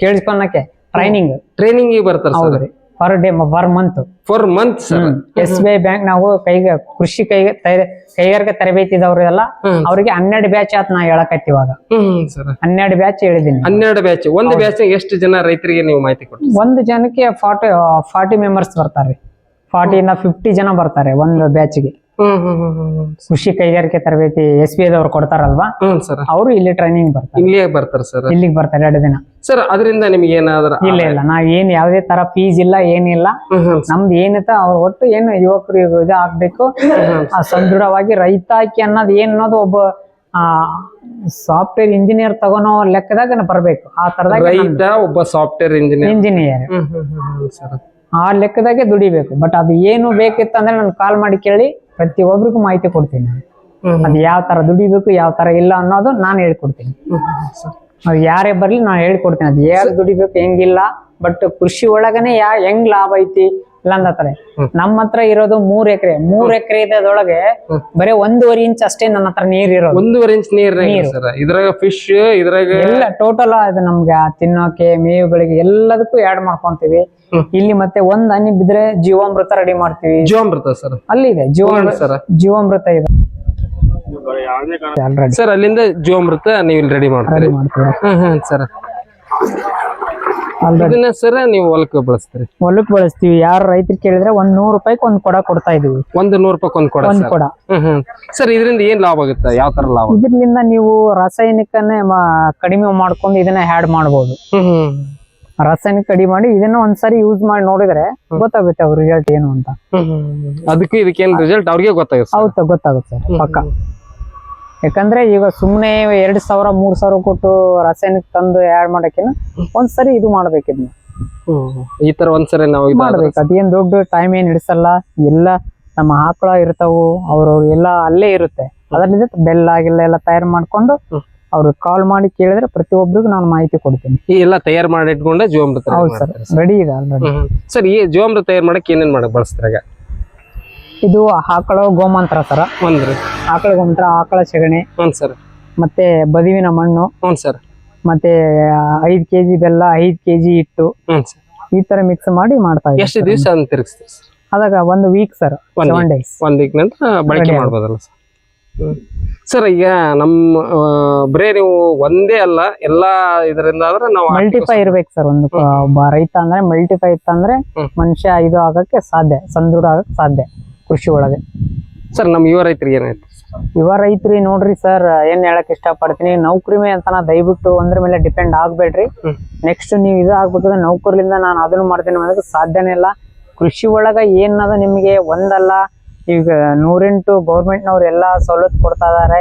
A: ಕೇಳಿಸ್ಕೊಳಕ್ಕೆ ಟ್ರೈನಿಂಗ್
B: ಟ್ರೈನಿಂಗ್ ಬರ್ತಾರ ಸರ್.
A: ಹೌದ್ರಿ. Per day per month
B: for month sir.
A: S B I bank ನಾವು ಕೈಗೆ ಕೃಷಿ ಕೈಗೆ ತೈ- ಕೈಗಾರಿಕೆ ತರಬೇತಿ
B: ಹ್ಮ್.
A: ಅವ್ರಿಗೆ ಹನ್ನೆರಡು ಬ್ಯಾಚ್ ಆತ್ ನಾ ಹೇಳಕತ್ತಿ ಇವಾಗ.
B: ಸರ್.
A: ಹನ್ನೆರಡು ಬ್ಯಾಚ್ ಹೇಳಿದೀನಿ
B: ಹನ್ನೆರಡು ಬ್ಯಾಚ್ ಒಂದು ಬ್ಯಾಚ್ ಎಷ್ಟು ಜನ ರೈತರಿಗೆ ನೀವು ಮಾಹಿತಿ ಕೊಡ್ತೀರಿ
A: ಒಂದು ಜನಕ್ಕೆ ಫಾರ್ಟಿ ಫಾರ್ಟಿ ಮೆಂಬರ್ಸ್ ಬರ್ತಾರೆ. ಫಾರ್ಟಿ ಇಂದ ಫಿಫ್ಟಿ ಜನ ಬರ್ತಾರೆ ಒಂದು ಬ್ಯಾಚ್ಗೆ ಕೃಷಿ ಕೈಗಾರಿಕೆ ತರಬೇತಿ ಎಸ್ ಬಿ ಐದವ್ರು ಕೊಡ್ತಾರಲ್ವಾ?
B: ಹ್ಮ್ ಸರ್.
A: ಅವರು ಇಲ್ಲಿ ಟ್ರೈನಿಂಗ್ ಬರ್ತಾರೆ.
B: ಇಲ್ಲಿ ಬರ್ತಾರೆ ಸರ್.
A: ಇಲ್ಲಿಗೆ ಬರ್ತಾರೆ ಎರಡು ದಿನ.
B: ಸರ್ ಅದರಿಂದ ನಿಮ್ಗೆ ಏನಾದ್ರು
A: ಇಲ್ಲ ಇಲ್ಲ. ನಾವ್ ಏನ್ ಯಾವ್ದೇ ತರ ಫೀಸ್ ಇಲ್ಲ ಏನಿಲ್ಲ. ನಮ್ದು ಏನಿತ್ತ ಅವ್ರ ಒಟ್ಟು ಏನು ಯುವಕರು ಇದು ಆಗಬೇಕು. ಸದೃಢವಾಗಿ ರೈತಾಕಿ ಅನ್ನೋದು ಏನ್ ಅನ್ನೋದು ಒಬ್ಬ ಆ ಸಾಫ್ಟ್ವೇರ್ ಇಂಜಿನಿಯರ್ ತಗೊಳೋ ಲೆಕ್ಕದಾಗ ಬರ್ಬೇಕು. ಆ ತರದಾಗ
B: ರೈತ ಒಬ್ಬ ಸಾಫ್ಟ್ವೇರ್ ಇಂಜಿನಿಯರ್
A: ಇಂಜಿನಿಯರ್ ಆ ಲೆಕ್ಕದಾಗೆ ದುಡಿಬೇಕು. ಬಟ್ ಅದು ಏನು ಬೇಕಿತ್ತು ಅಂದ್ರೆ ನಾನು ಕಾಲ್ ಮಾಡಿ ಕೇಳಿ. ಪ್ರತಿಯೊಬ್ಬರಿಗೂ ಮಾಹಿತಿ ಕೊಡ್ತೀನಿ. ನಾನು.
B: ಹ್ಮ್.
A: ಅದು ಯಾವ ತರ ದುಡಿಬೇಕು ಯಾವ ತರ ಇಲ್ಲ ಅನ್ನೋದು ನಾನು ಹೇಳ್ಕೊಡ್ತೀನಿ. ಅದು ಯಾರೇ ಬರ್ಲಿ ನಾನು ಹೇಳ್ಕೊಡ್ತೀನಿ. ಅದು ಯಾರು ದುಡಿಬೇಕು ಹೆಂಗಿಲ್ಲ ಬಟ್ ಕೃಷಿ ಒಳಗನೆ ಯಾ ಹೆಂಗ್ ಲಾಭ ಐತಿ ಇಲ್ಲ ಅಂದ್ರೆ ನಮ್ಮ ಹತ್ರ ಇರೋದು ಮೂರ್ ಎಕರೆ. ಮೂರ್ ಎಕರೆ ಇದೊಳಗೆ ಬರೀ ಒಂದೂವರೆ ಇಂಚ್ ಅಷ್ಟೇ ನನ್ನ ಹತ್ರ ನೀರ್ ಇರೋದು.
B: ಒಂದೂವರೆ ಇಂಚ್ ನೀರ್ ಇದ್ರಾಗ ಫಿಶ್ ಇದ್ರಾಗ
A: ಎಲ್ಲ ಟೋಟಲ್ ಅದು ನಮ್ಗೆ ತಿನ್ನೋಕೆ ಮೇವುಗಳಿಗೆ ಎಲ್ಲದಕ್ಕೂ ಆಡ್ ಮಾಡ್ಕೊಂತೀವಿ. ಇಲ್ಲಿ ಮತ್ತೆ ಒಂದ್ ಹನಿ ಬಿದ್ರೆ ಜೀವಾಮೃತ ರೆಡಿ ಮಾಡ್ತೀವಿ.
B: ಜೀವಾಮೃತ ಸರ್.
A: ಅಲ್ಲಿ ಇದೆ ಜೀವಾಮೃತ
B: ಸರ್.
A: ಜೀವಾಮೃತ ಇದೆ.
B: ಸರ್ ಅಲ್ಲಿಂದ ಜೀವಾಮೃತ ನೀವು ಇಲ್ಲಿ ರೆಡಿ ಮಾಡ್ತೀರಿ. ಸರ್.
A: ಆಲ್ರೆಡಿ
B: ಇದನ್ನ ಸರ್ ನೀವು ಹೊಲಕ್ಕೆ ಬಳಸ್ತೀರಿ?
A: ಹೊಲಕ್ ಬಳಸ್ತೀವಿ. ಯಾರು ರೈತರು ಕೇಳಿದ್ರೆ ಒಂದ್ ನೂರ್ ರೂಪಾಯಿಗೆ ಒಂದ್ ಕೊಡ ಕೊಡ್ತಾ ಇದೀವಿ.
B: ಒಂದ್ ನೂರು ರೂಪಾಯಿ ಒಂದ್ ಕೊಡ
A: ಒಂದ್
B: ಸರ್.
A: ಕೊಡ.
B: ಇದರಿಂದ ಏನ್ ಲಾಭ ಆಗುತ್ತೆ? ಯಾವ ತರ ಲಾಭ?
A: ಇದ್ರಿಂದ ನೀವು ರಾಸಾಯನಿಕನೇ ಕಡಿಮೆ ಮಾಡ್ಕೊಂಡು ಇದನ್ನ ಹ್ಯಾಡ್
B: ಮಾಡಬಹುದು
A: ರಾಸಾಯನಿಕ ಅಡಿ ಮಾಡಿ ಇದನ್ನ ಒಂದ್ಸರಿ ಯೂಸ್ ಮಾಡಿ ನೋಡಿದ್ರೆ ಗೊತ್ತಾಗುತ್ತೆ ಅವ್ರ ರಿಸಲ್ಟ್ ಏನು ಅಂತ.
B: ಅದಕ್ಕೆ ಇದಕ್ಕೆ ಏನು ರಿಸಲ್ಟ್ ಅವ್ರಿಗೆ ಗೊತ್ತಾಗುತ್ತೆ
A: ಹೌದು ಗೊತ್ತಾಗುತ್ತೆ ಪಕ್ಕ. ಯಾಕಂದ್ರೆ ಈಗ ಸುಮ್ನೆ ಎರಡ್ ಸಾವಿರ ಮೂರ್ ಸಾವಿರ ಕೊಟ್ಟು ರಾಸಾಯನಿಕ ತಂದು ಆಡ್ ಮಾಡಕ್ಕಿನ್ನ ಒಂದ್ಸರಿ ಇದು
B: ಮಾಡ್ಬೇಕಿದ್ನ. ಈ ತರ ಒಂದ್ಸರಿ ನಾವು
A: ಮಾಡ್ಬೇಕು. ಅದೇನ್ ದೊಡ್ಡ ಟೈಮ್ ಏನ್ ಹಿಡಿಸಲ್ಲ. ಎಲ್ಲ ನಮ್ಮ ಆಕಳ ಇರ್ತಾವು ಅವ್ರವ್ರು ಎಲ್ಲ ಅಲ್ಲೇ ಇರುತ್ತೆ. ಅದರಿಂದ ಬೆಲ್ಲ ಆಗಿಲ್ಲ ಎಲ್ಲ ತಯಾರು ಮಾಡ್ಕೊಂಡು
B: ಹ್ಮ್.
A: ಅವ್ರು ಕಾಲ್ ಮಾಡಿ ಕೇಳಿದ್ರೆ ಪ್ರತಿಯೊಬ್ಬರಿಗೂ ನಾನು ಮಾಹಿತಿ ಕೊಡ್ತೀನಿ.
B: ಈ ಎಲ್ಲ ತಯಾರು ಮಾಡಿ ಇಟ್ಕೊಂಡೆ ಜೀವಾಮೃತ
A: ಹೌದು ಸರ್ ರೆಡಿ ಇದೆ ಆಲ್ರೆಡಿ.
B: ಸರ್ ಈ ಜೀವಾಮೃತ ತಯಾರು ಮಾಡಕ್ಕೆ ಏನೇನ್ ಮಾಡಕ್ ಬಳಸ್ತಾರ
A: ಇದು ಆಕಳ ಗೋಮಂತ್ರ ಸರ್.
B: ಒಂದ್ರಿ
A: ಆಕಳ ಗೋಮಂತ್ರ ಆಕಳ ಸೆಗಣಿ
B: ಹ್ಞೂ ಸರ್.
A: ಮತ್ತೆ ಬದುವಿನ ಮಣ್ಣು
B: ಹ್ಞೂ ಸರ್.
A: ಮತ್ತೆ ಐದ್ ಕೆಜಿ ಬೆಲ್ಲ ಐದ್ ಕೆಜಿ ಹಿಟ್ಟು
B: ಹ್ಞೂ ಸರ್.
A: ಈ ತರ ಮಿಕ್ಸ್ ಮಾಡಿ ಮಾಡ್ತಾ ಇದ್ದೀವಿ
B: ಎಷ್ಟು ದಿವಸ ಅಂತ ತಿರುಗಿಸ್ತೀರಿ ಸರ್?
A: ಅದಾಗ ಒಂದು ವೀಕ್ ಸರ್ ಒನ್ ಡೇಸ್
B: ಒಂದು ವೀಕ್ ನಂತರ ಬಳಕೆ ಮಾಡ್ಬೋದಲ್ಲ ಸರ್. ಸರ್ ಈಗ ನಮ್ಮ ಬರೇ ನೀವು ಒಂದೇ ಅಲ್ಲ ಎಲ್ಲಾ ಇದರಿಂದ ಆದ್ರೆ ನಾವು
A: ಮಲ್ಟಿಫೈ ಇರ್ಬೇಕು ಸರ್ ಒಂದು ಒಬ್ಬ ರೈತ ಅಂದ್ರೆ ಮಲ್ಟಿಫೈ ಇತ್ತಂದ್ರೆ. ಮನುಷ್ಯ ಇದು ಆಗಕ್ಕೆ ಸಾಧ್ಯ ಸಂದೃಢ ಆಗಕ್ಕೆ ಸಾಧ್ಯ ಕೃಷಿ ಒಳಗೆ.
B: ಸರ್ ನಮ್ಮ ಯುವ ರೈತರಿಗೆ ಏನಾಯ್ತು?
A: ಯುವ ರೈತರಿ ನೋಡ್ರಿ ಸರ್ ಏನ್ ಹೇಳಕ್ ಇಷ್ಟಪಡ್ತೀನಿ ನೌಕರಿ ಅಂತ ನಾ ದಯವಿಟ್ಟು ಒಂದ್ರ ಮೇಲೆ ಡಿಪೆಂಡ್ ಆಗ್ಬೇಡ್ರಿ. ನೆಕ್ಸ್ಟ್ ನೀವು ಇದು ಆಗ್ಬೇಕಂದ್ರೆ ನೌಕರಿಲಿಂದ ನಾನು ಅದನ್ನು ಮಾಡ್ತೀನಿ ಅನ್ನೋದಕ್ಕೆ ಸಾಧ್ಯನೇ ಇಲ್ಲ. ಕೃಷಿ ಒಳಗ ಏನದ ನಿಮ್ಗೆ? ಒಂದಲ್ಲ. ಈಗ ನೂರೆಂಟು ಗೌರ್ಮೆಂಟ್ನವ್ರು ಎಲ್ಲಾ ಸವಲತ್ತು ಕೊಡ್ತಾ ಇದಾರೆ.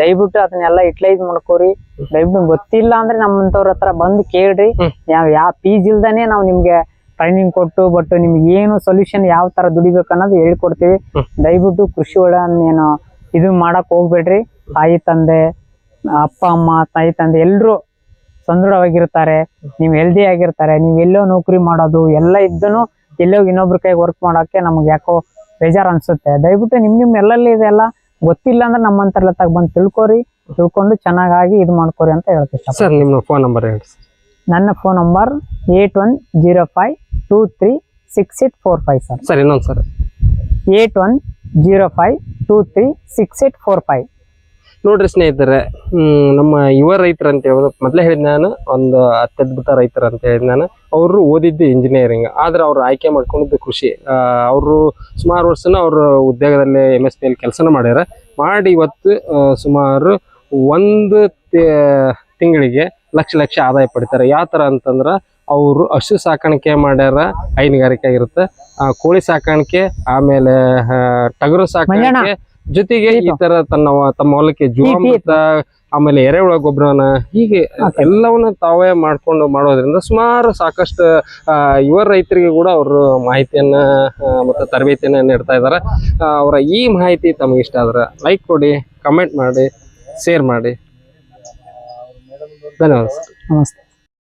A: ದಯವಿಟ್ಟು ಅದನ್ನೆಲ್ಲ ಯುಟಿಲೈಸ್ ಮಾಡ್ಕೋರಿ. ದಯವಿಟ್ಟು ಗೊತ್ತಿಲ್ಲ ಅಂದ್ರೆ ನಮ್ಮಂತವ್ರ ಹತ್ರ ಬಂದು ಕೇಳ್ರಿ. ಯಾವ ಯಾವ ಪೀಸ್ ಇಲ್ದಾನೆ ನಾವು ನಿಮ್ಗೆ ಟ್ರೈನಿಂಗ್ ಕೊಟ್ಟು ಬಟ್ ನಿಮ್ಗೆ ಏನು ಸೊಲ್ಯೂಷನ್ ಯಾವ ತರ ದುಡಿಬೇಕು ಅನ್ನೋದು ಹೇಳ್ಕೊಡ್ತೀವಿ. ದಯವಿಟ್ಟು ಕೃಷಿ ಒಳ ಏನು ಇದು ಮಾಡಕ್ ಹೋಗ್ಬೇಡ್ರಿ. ತಾಯಿ ತಂದೆ ಅಪ್ಪ ಅಮ್ಮ ತಾಯಿ ತಂದೆ ಎಲ್ರು ಸದೃಢವಾಗಿರ್ತಾರೆ ನೀವ್ ಹೆಲ್ದಿ ಆಗಿರ್ತಾರೆ. ನೀವು ಎಲ್ಲೋ ನೌಕರಿ ಮಾಡೋದು ಎಲ್ಲ ಇದ್ದನು ಎಲ್ಲೋ ಇನ್ನೊಬ್ರ ಕೈ ವರ್ಕ್ ಮಾಡೋಕೆ ನಮ್ಗೆ ಯಾಕೋ ಬೇಜಾರ್ ಅನ್ಸುತ್ತೆ ದಯವಿಟ್ಟು ನಿಮ್ ನಿಮ್ ಎಲ್ಲೆಲ್ಲಿ ಇದೆಲ್ಲ ಗೊತ್ತಿಲ್ಲ ಅಂದ್ರೆ ನಮ್ಮಂತರ ತಗ ಬಂದು ತಿಳ್ಕೊರಿ. ತಿಳ್ಕೊಂಡು ಚೆನ್ನಾಗಿ ಇದು ಮಾಡ್ಕೊರಿ ಅಂತ ಹೇಳ್ತೀನಿ
B: ಸರ್ ನಿಮ್ಮ ಫೋನ್ ನಂಬರ್ ಹೇಳಿ ಸರ್.
A: ನನ್ನ phone number eight one zero five two three six eight four five sir.
B: Sir ಇನ್ನೊಂದು sir
A: eight one zero five two three six eight four five.
B: ನೋಡ್ರಿ ಸ್ನೇಹಿತರೆ ನಮ್ಮ ಯುವ ರೈತರು ಅಂತ ಹೇಳೋದು ಮೊದಲೇ ಹೇಳಿದ ನಾನು, ಒಂದು ಅತ್ಯದ್ಭುತ ರೈತರು ಅಂತ ಹೇಳಿದ ನಾನು. ಅವರು ಓದಿದ್ದು ಇಂಜಿನಿಯರಿಂಗ್ ಆದ್ರೆ ಅವ್ರು ಆಯ್ಕೆ ಮಾಡ್ಕೊಂಡಿದ್ದು ಕೃಷಿ. ಅವರು ಸುಮಾರು ವರ್ಷನ ಅವರು ಉದ್ಯೋಗದಲ್ಲಿ ಎಂ ಎಸ್ ಪಿ ಅಲ್ಲಿ ಕೆಲಸನ ಮಾಡ್ಯಾರ. ಮಾಡಿ ಇವತ್ತು ಸುಮಾರು ಒಂದು ತಿಂಗಳಿಗೆ ಲಕ್ಷ ಲಕ್ಷ ಆದಾಯ ಪಡಿತಾರೆ. ಯಾವ ಥರ ಅಂತಂದ್ರೆ, ಅವರು ಹಸು ಸಾಕಾಣಿಕೆ ಮಾಡ್ಯಾರ, ಹೈನುಗಾರಿಕೆ ಆಗಿರುತ್ತೆ. ಕೋಳಿ ಸಾಕಾಣಿಕೆ, ಆಮೇಲೆ ಟಗರು ಸಾಕಾಣಿಕೆ ಜೊತೆಗೆ ಈ ತರ ತನ್ನ ತಮ್ಮ ಹೊಲಕ್ಕೆ ಜೀವಾಮೃತ ಆಮೇಲೆ ಎರೆಹುಳ ಗೊಬ್ಬರನ ಹೀಗೆ. ಎಲ್ಲವನ್ನ ತಾವೇ ಮಾಡ್ಕೊಂಡು ಮಾಡೋದ್ರಿಂದ ಸುಮಾರು ಸಾಕಷ್ಟು ಯುವ ರೈತರಿಗೆ ಕೂಡ ಅವರು ಮಾಹಿತಿಯನ್ನ ಮತ್ತು ಮತ್ತೆ ತರಬೇತಿಯನ್ನ ನೀಡ್ತಾ ಇದ್ದಾರೆ ಅವರ ಈ ಮಾಹಿತಿ ತಮಗೆ ಇಷ್ಟ ಆದ್ರೆ ಲೈಕ್ ಕೊಡಿ ಕಮೆಂಟ್ ಮಾಡಿ ಶೇರ್ ಮಾಡಿ. ಧನ್ಯವಾದ
A: ನಮಸ್ತೆ.